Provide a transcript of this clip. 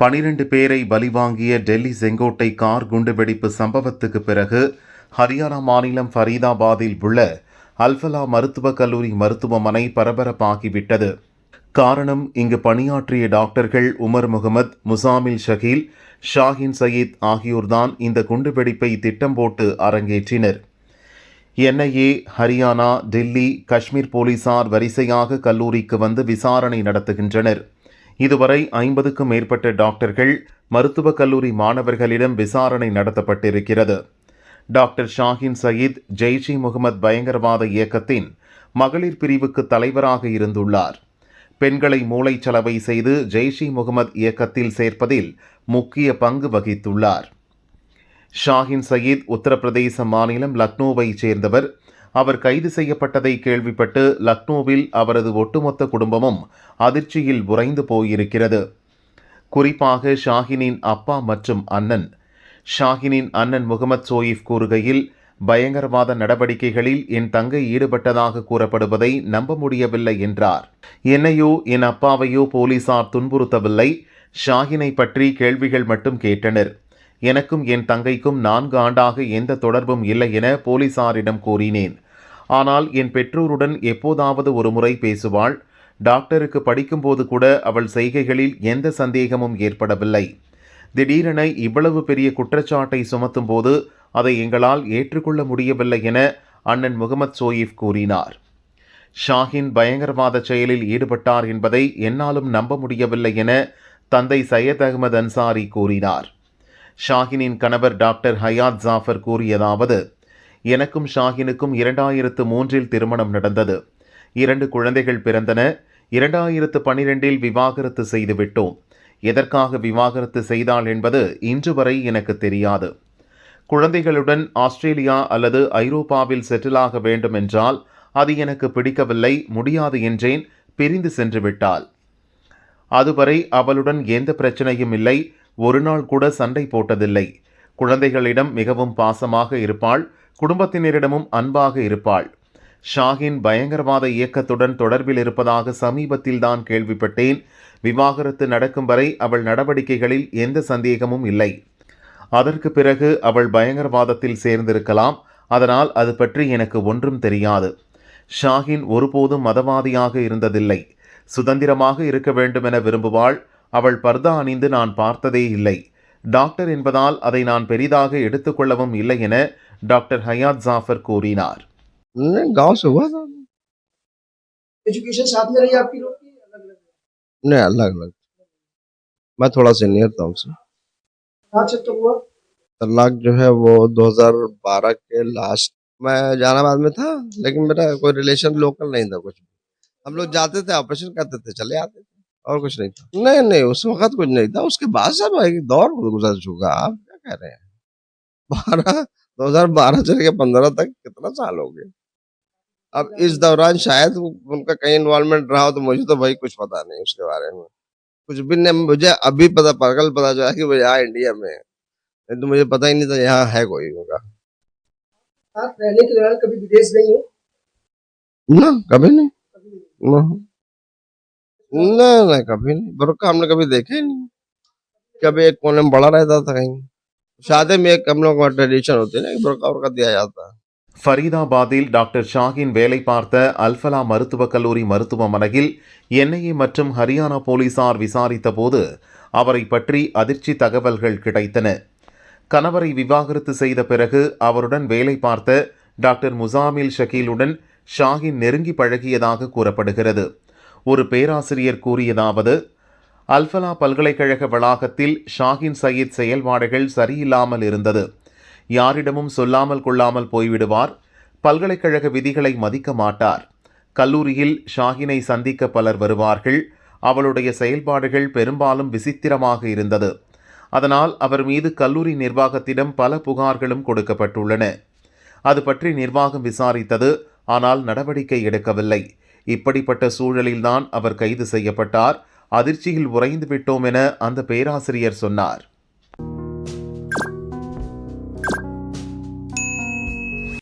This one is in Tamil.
பனிரெண்டு பேரை பலிவாங்கிய டெல்லி செங்கோட்டை கார் குண்டுவெடிப்பு சம்பவத்துக்கு பிறகு ஹரியானா மாநிலம் ஃபரீதாபாத்தில் உள்ள அல்ஃபலா மருத்துவக் கல்லூரி மருத்துவமனை பரபரப்பாகிவிட்டது. காரணம் இங்கு பணியாற்றிய டாக்டர்கள் உமர் முகமது முசாமில் ஷகீல் ஷாஹின் சயீத் ஆகியோர்தான் இந்த குண்டுவெடிப்பை திட்டம் போட்டு அரங்கேற்றினர். என்ஐஏ ஹரியானா டெல்லி காஷ்மீர் போலீசார் வரிசையாக கல்லூரிக்கு வந்து விசாரணை நடத்துகின்றனர். இதுவரை ஐம்பதுக்கும் மேற்பட்ட டாக்டர்கள் மருத்துவக் கல்லூரி மாணவர்களிடம் விசாரணை நடத்தப்பட்டிருக்கிறது. டாக்டர் ஷாஹின் சயீத் ஜெய்ஷி முகமது பயங்கரவாத இயக்கத்தின் மகளிர் பிரிவுக்கு தலைவராக இருந்துள்ளார். பெண்களை மூளைச்சலவை செய்து ஜெய்ஷி முகமது இயக்கத்தில் சேர்ப்பதில் முக்கிய பங்கு வகித்துள்ளார். ஷாஹின் சயீத் உத்தரப்பிரதேச மாநிலம் லக்னோவைச் சேர்ந்தவர். அவர் கைது செய்யப்பட்டதை கேள்விப்பட்டு லக்னோவில் அவரது ஒட்டுமொத்த குடும்பமும் அதிர்ச்சியில் உறைந்து போயிருக்கிறது. குறிப்பாக ஷாஹினின் அப்பா மற்றும் அண்ணன். ஷாஹினின் அண்ணன் முகமது சோயிஃப் கூறுகையில் பயங்கரவாத நடவடிக்கைகளில் என் தங்கை ஈடுபட்டதாக கூறப்படுவதை நம்ப முடியவில்லை என்றார். என்னையோ என் அப்பாவையோ போலீசார் துன்புறுத்தவில்லை. ஷாஹினை பற்றி கேள்விகள் மட்டும் கேட்டனர். எனக்கும் என் தங்கைக்கும் நான்கு ஆண்டாக எந்த தொடர்பும் இல்லை என போலீசாரிடம் கூறினேன். ஆனால் என் பெற்றோருடன் எப்போதாவது ஒரு முறை பேசுவாள். டாக்டருக்கு படிக்கும்போது கூட அவள் செய்கைகளில் எந்த சந்தேகமும் ஏற்படவில்லை. திடீரென இவ்வளவு பெரிய குற்றச்சாட்டை சுமத்தும் போது அதை எங்களால் ஏற்றுக்கொள்ள முடியவில்லை என அண்ணன் முகமது சோயிஃப் கூறினார். ஷாஹின் பயங்கரவாத செயலில் ஈடுபட்டார் என்பதை என்னாலும் நம்ப முடியவில்லை என தந்தை சையத் அகமது அன்சாரி கூறினார். ஷாஹினின் கணவர் டாக்டர் ஹயாத் ஜாஃபர் கூறியதாவது எனக்கும் ஷாஹினுக்கும் இரண்டாயிரத்து மூன்றில் திருமணம் நடந்தது. இரண்டு குழந்தைகள் பிறந்தன. இரண்டாயிரத்து பனிரெண்டில் விவாகரத்து செய்துவிட்டோம் எதற்காக விவாகரத்து செய்தாள் என்பது இன்று வரை எனக்கு தெரியாது. குழந்தைகளுடன் ஆஸ்திரேலியா அல்லது ஐரோப்பாவில் செட்டிலாக வேண்டும் என்றால் அது எனக்கு பிடிக்கவில்லை முடியாது என்றேன் பிரிந்து சென்று விட்டாள். அதுவரை அவளுடன் எந்த பிரச்சனையும் இல்லை. ஒரு நாள் கூட சண்டை போட்டதில்லை. குழந்தைகளிடம் மிகவும் பாசமாக இருப்பாள். குடும்பத்தினரிடமும் அன்பாக இருப்பாள். ஷாஹின் பயங்கரவாத இயக்கத்துடன் தொடர்பில் இருப்பதாக சமீபத்தில் தான் கேள்விப்பட்டேன். விவாகரத்து நடக்கும் வரை அவள் நடவடிக்கைகளில் எந்த சந்தேகமும் இல்லை. அதற்கு பிறகு அவள் பயங்கரவாதத்தில் சேர்ந்திருக்கலாம். அதனால் அது பற்றி எனக்கு ஒன்றும் தெரியாது. ஷாஹின் ஒருபோதும் மதவாதியாக இருந்ததில்லை. சுதந்திரமாக இருக்க வேண்டுமென விரும்புவாள். அவள் பர்தா அணிந்து நான் பார்த்ததே இல்லை. டாக்டர் என்பதால் அதை நான் பெரிதாக எடுத்துக்கொள்ளவும் இல்லை என டாக்டர் ஹயாத் ஜாஃபர் கூறினார் नहीं गांव से हुआ था एजुकेशन साथ में रही आपकी लोग की अलग अलग नहीं अलग अलग मैं थोड़ा सीनियर था उनसे कहाँ से तो हुआ तलाक जो है वो 2012 के लास्ट मैं जहानाबाद में था लेकिन मेरा कोई रिलेशन लोकल नहीं था कुछ भी हम लोग जाते थे ऑपरेशन करते थे चले आते थे और कुछ नहीं था। नहीं नहीं उस वक्त कुछ नहीं था। उसके बाद सब एक दौर गुजर चुका आप क्या कह रहे हैं? बारह दो हज़ार बारह से लेकर पंद्रह तक कितना साल हो गए? अब इस दौरान शायद उनका कहीं इन्वॉल्वमेंट रहा हो तो मुझे तो भाई कुछ पता नहीं उसके बारे में। कुछ भी नहीं मुझे अभी पता कल पता चला कि वो यहाँ इंडिया में है। नहीं तो मुझे पता ही नहीं था यहाँ है कोई उनका। आप रहने के दौरान कभी विदेश नहीं हो? ना कभी नहीं। कभी नहीं। ना ना ना कभी नहीं बुरका हमने कभी देखा ही नहीं कभी एक कोने में बड़ा रहता था कहीं शादी में एक हम लोग का ट्रेडिशन होती है ना कि बुरका उरका दिया जाता है ஃபரீதாபாத்தில் டாக்டர் ஷாஹின் வேலை பார்த்த அல்ஃபலா மருத்துவக் கல்லூரி மருத்துவமனையில் என்ஐஏ மற்றும் ஹரியானா போலீசார் விசாரித்தபோது அவரை பற்றி அதிர்ச்சி தகவல்கள் கிடைத்தன கணவரை விவாகரத்து செய்த பிறகு அவருடன் வேலை பார்த்த டாக்டர் முசாமில் ஷக்கீலுடன் ஷாஹின் நெருங்கி பழகியதாக கூறப்படுகிறது ஒரு பேராசிரியர் கூறியதாவது அல்ஃபலா பல்கலைக்கழக வளாகத்தில் ஷாஹின் சயீத் செயல்பாடுகள் சரியில்லாமல் இருந்தது. யாரிடமும் சொல்லாமல் கொள்ளாமல் போய்விடுவார். பல்கலைக்கழக விதிகளை மதிக்க மாட்டார். கல்லூரியில் ஷாஹினை சந்திக்க பலர் வருவார்கள். அவளுடைய செயல்பாடுகள் பெரும்பாலும் விசித்திரமாக இருந்தது. அதனால் அவர் மீது கல்லூரி நிர்வாகத்திடம் பல புகார்களும் கொடுக்கப்பட்டுள்ளன. அது பற்றி நிர்வாகம் விசாரித்தது ஆனால் நடவடிக்கை எடுக்கவில்லை. இப்படிப்பட்ட சூழலில்தான் அவர் கைது செய்யப்பட்டார். அதிர்ச்சியில் உறைந்து விட்டோம் என அந்த பேராசிரியர் சொன்னார்.